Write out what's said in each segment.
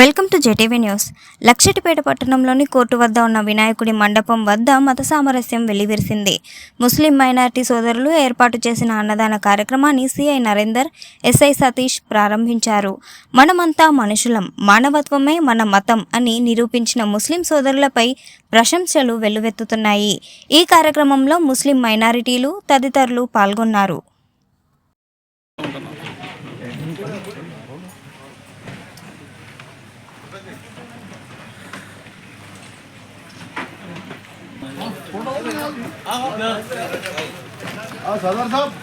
Welcome to JTV news. Luxettipet పట్టణంలోని court వద్ద ఉన్న వినాయకుడి మండపం వద్ద మత సామరస్యం వెలివిరిసింది. ముస్లిం మైనారిటీ సోదరులు ఏర్పాటు చేసిన అన్నదాన కార్యక్రమాన్ని సిఐ నరేందర్ ఎస్ఐ సతీష్ ప్రారంభించారు. మనమంతా మనుషులం మానవత్వమే మన మతం అని నిరూపించిన ముస్లిం సోదరులపై ప్రశంసలు వెల్లువెత్తుతున్నాయి. ఈ కార్యక్రమంలో ముస్లిం మైనారిటీలు తదితరులు పాల్గొన్నారు. हाँ सरदार साहब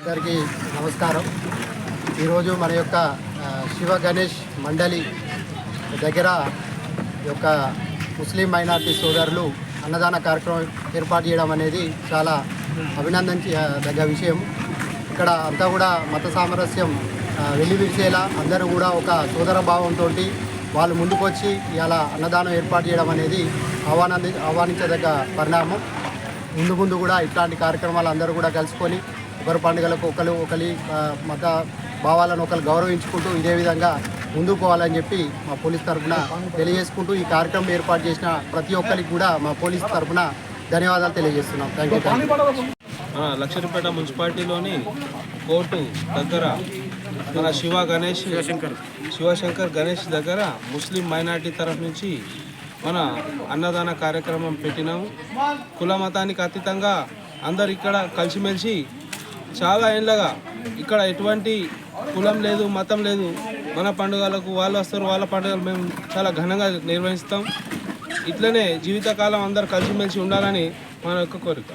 అందరికీ నమస్కారం. ఈరోజు మన యొక్క శివ గణేష్ మండలి దగ్గర ఈ యొక్క ముస్లిం మైనార్టీ సోదరులు అన్నదాన కార్యక్రమం ఏర్పాటు చేయడం అనేది చాలా అభినందించ దగ్గ విషయం. ఇక్కడ అంతా కూడా మత సామరస్యం వెలివిరిసేలా అందరూ కూడా ఒక సోదర భావంతో వాళ్ళు ముందుకొచ్చి ఇలా అన్నదానం ఏర్పాటు చేయడం అనేది ఆహ్వానంది ఆహ్వానించదగ్గ పరిణామం. ముందు ముందు కూడా ఇట్లాంటి కార్యక్రమాలు అందరూ కూడా కలుసుకొని ఒకరి పండుగలకు ఒకరు ఒకరి మత భావాలను ఒకరు గౌరవించుకుంటూ ఇదే విధంగా ముందుకు పోవాలని చెప్పి మా పోలీస్ తరఫున తెలియజేసుకుంటూ ఈ కార్యక్రమం ఏర్పాటు చేసిన ప్రతి ఒక్కరికి కూడా మా పోలీస్ తరఫున ధన్యవాదాలు తెలియజేస్తున్నాం. థ్యాంక్ యూ థ్యాంక్ యూ మన లక్షరిపేట మున్సిపాలిటీలోని కోర్టు దగ్గర మన శివ గణేష్ శివశంకర్ గణేష్ దగ్గర ముస్లిం మైనార్టీ తరఫు నుంచి మన అన్నదాన కార్యక్రమం పెట్టినాము. కుల మతానికి అతీతంగా అందరు ఇక్కడ కలిసిమెలిసి చాలా ఏళ్ళగా ఇక్కడ ఎటువంటి కులం లేదు మతం లేదు. మన పండుగలకు వాళ్ళు వస్తారు వాళ్ళ పండుగలు మేము చాలా ఘనంగా నిర్వహిస్తాం. ఇట్లనే జీవితకాలం అందరు కలిసిమెలిసి ఉండాలని మన యొక్క కోరిక.